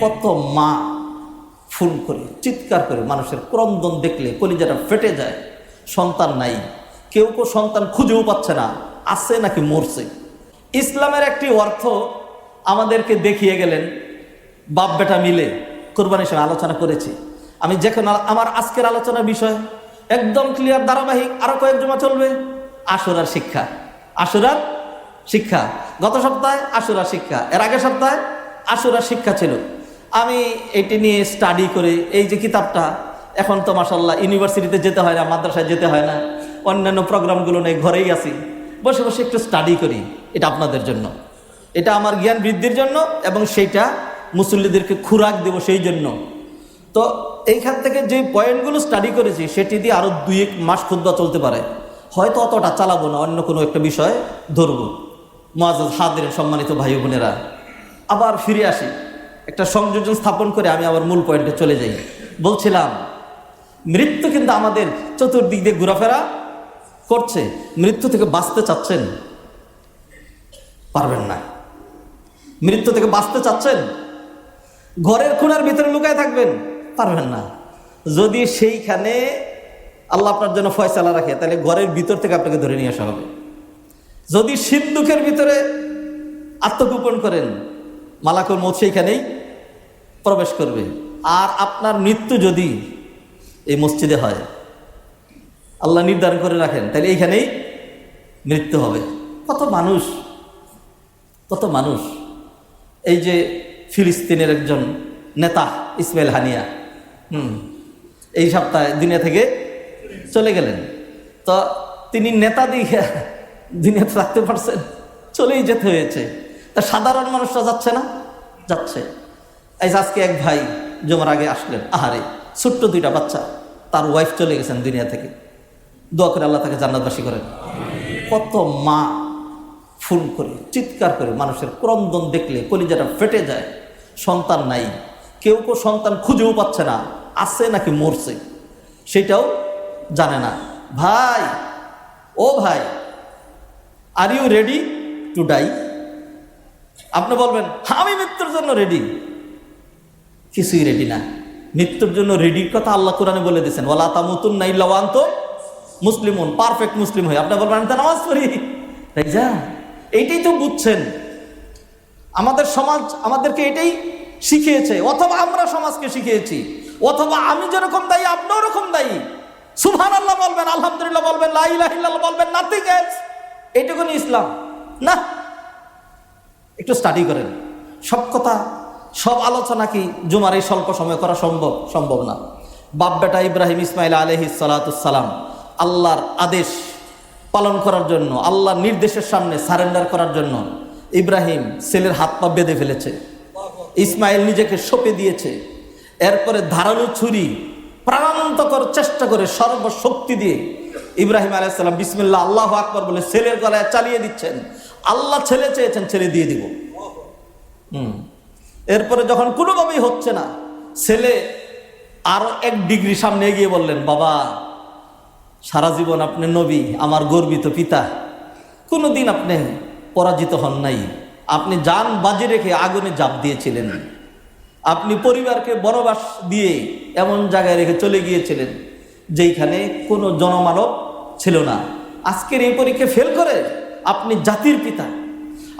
কত মা ফুল করে, চিৎকার করে, মানুষের ক্রন্দন দেখলে কলিজাটা ফেটে যায়। সন্তান নাই, কেউ কেউ সন্তান খুঁজেও পাচ্ছে না, আছে নাকি মরছে। ইসলামের একটি অর্থ আমাদেরকে দেখিয়ে গেলেন, বাপ বেটা মিলে কোরবানির সময় আলোচনা করেছি। আমি যেখানে আমার আজকের আলোচনার বিষয়, একদম ক্লিয়ার ধারাবাহিক, আরও কয়েক জমা চলবে। আশুরার শিক্ষা। আশুরার শিক্ষা। গত সপ্তাহে আশুরার শিক্ষা। এর আগের সপ্তাহে আশুরার শিক্ষা ছিল। আমি এটি নিয়ে স্টাডি করে, এই যে কিতাবটা, এখন তো মাসাল্লাহ ইউনিভার্সিটিতে যেতে হয় না, মাদ্রাসায় যেতে হয় না, অন্যান্য প্রোগ্রামগুলো নিয়ে ঘরেই আছি। বসে বসে একটু স্টাডি করি, এটা আপনাদের জন্য। এটা আমার জ্ঞান বৃদ্ধির জন্য এবং সেইটা মুসল্লিদেরকে খুরাক দেব সেই জন্য। তো এইখান থেকে যে পয়েন্টগুলো স্টাডি করেছি, সেটি দিয়ে আরও দুই এক মাস খুদ্া চলতে পারে। হয়তো অতটা চালাবো না, অন্য কোনো একটা বিষয় ধরবো। মহাজ হাদের সম্মানিত ভাই বোনেরা। আবার ফিরে আসি। একটা সংযোজন স্থাপন করে আমি আবার মূল পয়েন্টে চলে যাই। বলছিলাম, মৃত্যু কিন্তু আমাদের চতুর্দিক দিয়ে ঘোরাফেরা করছে। মৃত্যু থেকে বাঁচতে চাচ্ছেন? পারবেন না। মৃত্যু থেকে বাঁচতে চাচ্ছেন? ঘরের খুনার ভিতরে লুকায় থাকবেন? পারবেন না। যদি সেইখানে আল্লাহ আপনার জন্য ফয়সালা রাখে, তাহলে ঘরের ভিতর থেকে আপনাকে ধরে নিয়ে আসা হবে। যদি সিন্ধুকের ভিতরে আত্মগোপন করেন, মালাকুল মত সেইখানেই প্রবেশ করবে। আর আপনার মৃত্যু যদি এই মসজিদে হয়, আল্লাহ নির্ধারণ করে রাখেন, তাহলে এইখানেই মৃত্যু হবে। কত মানুষ কত মানুষ। এই যে ফিলিস্তিনের একজন নেতা, ইসমাইল হানিয়া, হুম, এই সপ্তাহে দুনিয়া থেকে চলে গেলেন। তো তিনি নেতা দিয়ে দুনিয়াতে থাকতে পারছেন, চলেই যেতে হয়েছে। তা সাধারণ মানুষরা যাচ্ছে না? যাচ্ছে। এই আজকে এক ভাই জমার আগে আসলেন, আহারে, ছোট্ট দুইটা বাচ্চা, তার ওয়াইফ চলে গেছেন দুনিয়া থেকে। দোয়া করে আল্লাহ তাকে জান্নাতবাসী করেন। কত মা ফুল করে, চিৎকার করে মানুষের ক্রন্দন দেখলে কলিজাটা ফেটে যায়, সন্তান নাই, কেউ কেউ সন্তান খুঁজেও পাচ্ছে না, আছে নাকি মরছে, সেটাও জানে না। ভাই, ও ভাই are you ready to die আপনি বলবেন আমি মৃত্যুর জন্য রেডি কিছুই রেডি না। মৃত্যুর জন্য রেডির কথা আল্লাহ কোরআনে বলে দিয়েছেন ওলা তামুতুন নাই লওয়ান্ত মুসলিমন পারফেক্ট মুসলিম হয়ে। আপনি বলবেন, আমি তো নামাজ পড়ি। তাই যা এইটাই তো বুঝছেন। আমাদের সমাজ আমাদেরকে এটাই শিখিয়েছে, অথবা আমরা সমাজকে শিখিয়েছি, অথবা আমি যেরকম দায়ী, আপনিও ওরকম দায়ী। সুহান আল্লাহ বলবেন, আলহামদুলিল্লাহ বলবেন লাইলাহিল্লাহ বলবেন নাথিং এলস এইটুকুনি ইসলাম। না, একটু স্টাডি করেন। সব কথা সব আলোচনা কি জুমার এই স্বল্প সময় করা সম্ভব? সম্ভব না। বাপ বেটা ইব্রাহিম ইসমাইল আলহি সালাতাম আল্লাহর আদেশ পালন করার জন্য, আল্লাহর নির্দেশের সামনে সারেন্ডার করার জন্য ইব্রাহিম ছেলের হাত পা বেঁধে ফেলেছে। ইসমাইল নিজেকে সঁপে দিয়েছে। এরপরে ধারালো ছুরি প্রাণান্তকর চেষ্টা করে সর্বশক্তি দিয়ে ইব্রাহিম আলাইসাল্লাম বিসমিল্লা আল্লাহ আকবর বলে ছেলের গলায় চালিয়ে দিচ্ছেন। আল্লাহ ছেলে চেয়েছেন, ছেলে দিয়ে দিব। হুম। এরপরে যখন কোনোভাবেই হচ্ছে না, ছেলে আরও এক ডিগ্রি সামনে এগিয়ে বললেন, বাবা, সারা জীবন আপনি নবী, আমার গর্বিত পিতা। কোনোদিন আপনি পরাজিত হন নাই। আপনি যান বাজি রেখে আগুনে জাপ দিয়েছিলেন। আপনি পরিবারকে বনবাস দিয়ে এমন জায়গায় রেখে চলে গিয়েছিলেন, যেইখানে কোনো জনমানব ছিল না। আজকের এই পরীক্ষা ফেল করে আপনি জাতির পিতা।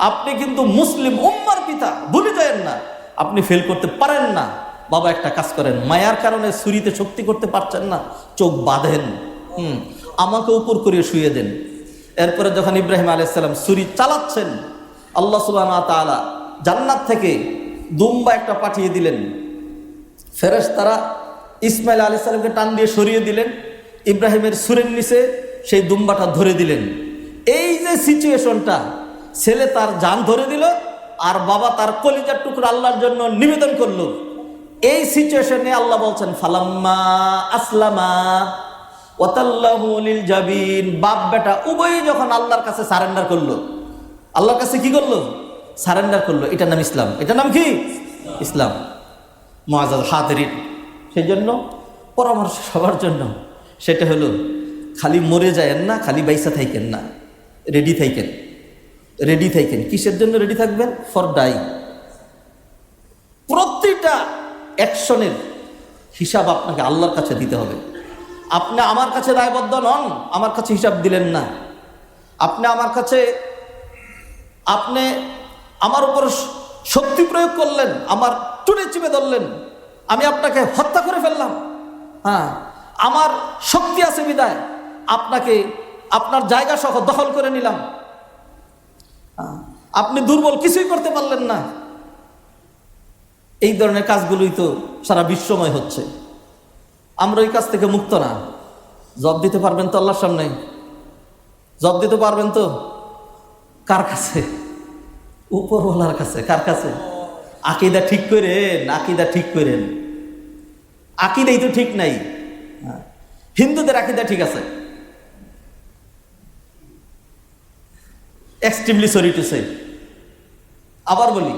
আপনি কিন্তু মুসলিম উম্মার পিতা, ভুলে যায় না। আপনি ফেল করতে পারেন না। বাবা একটা কাজ করেন, মায়ার কারণে ছুরিতে শক্তি করতে পারছেন না, চোখ বাঁধেন। হুম, আমাকে উপর করিয়ে শুয়ে দেন। এরপরে যখন ইব্রাহিম আলাইসাল্লাম ছুরি চালাচ্ছেন, আল্লাহ সুবাহ তালা জান্নাত থেকে দুম্বা একটা পাঠিয়ে দিলেন। ফেরেস তারা ইসমাইল আলি সাল্লামকে টান দিয়ে সরিয়ে দিলেন। ইব্রাহিমের সুরের নিচে সেই দুম্বাটা ধরে দিলেন। এই যে সিচুয়েশনটা ছেলে তার যান ধরে দিল আর বাবা তার কলিজার টুকরো আল্লাহর জন্য নিবেদন করল। এই সিচুয়েশনে আল্লাহ বলছেন, ফালাম্মা আসলামা ওয়াতাল্লাহুলিল জাবিন। বাপ বেটা উভয়ই যখন আল্লাহর কাছে সারেন্ডার করল, আল্লাহর কাছে কি করল? সারেন্ডার করল। এটার নাম ইসলাম। এটার নাম কি? ইসলাম। মহাজ হাতেরিন সেই জন্য পরামর্শ সবার জন্য। সেটা হলো, খালি মরে যায়েন না, খালি বাইসা থাইকেন না রেডি থাইকেন। রেডি থাইকেন কিসের জন্য রেডি থাকবেন? ফর ডাই প্রতিটা অ্যাকশনের হিসাব আপনাকে আল্লাহর কাছে দিতে হবে। আপনি আমার কাছে দায়বদ্ধ নন, আমার কাছে হিসাব দিলেন না। আপনি আমার কাছে, আপনি আমার উপর শক্তি প্রয়োগ করলেন, আমার টুনে চিপে ধরলেন, আমি আপনাকে হত্যা করে ফেললাম। হ্যাঁ আমার শক্তি আছে বিদায়। আপনাকে, আপনার জায়গা সহ দখল করে নিলাম। আপনি দুর্বল, কিছুই করতে পারলেন না। এই ধরনের কাজগুলোই তো সারা বিশ্বময় হচ্ছে। আমরা ওই কাজ থেকে মুক্ত না। জব দিতে পারবেন তো আল্লাহর সামনে। জব দিতে পারবেন তো কার কাছে? উপরওয়ালার কাছে, কার কাছে? আকিদা ঠিক করেন, আকিদা ঠিক করেন। আকিদাই তো ঠিক নাই। হ্যাঁ। হিন্দুদের আকিদা ঠিক আছে। এক্সট্রিমলি সরি টু সে আবার বলি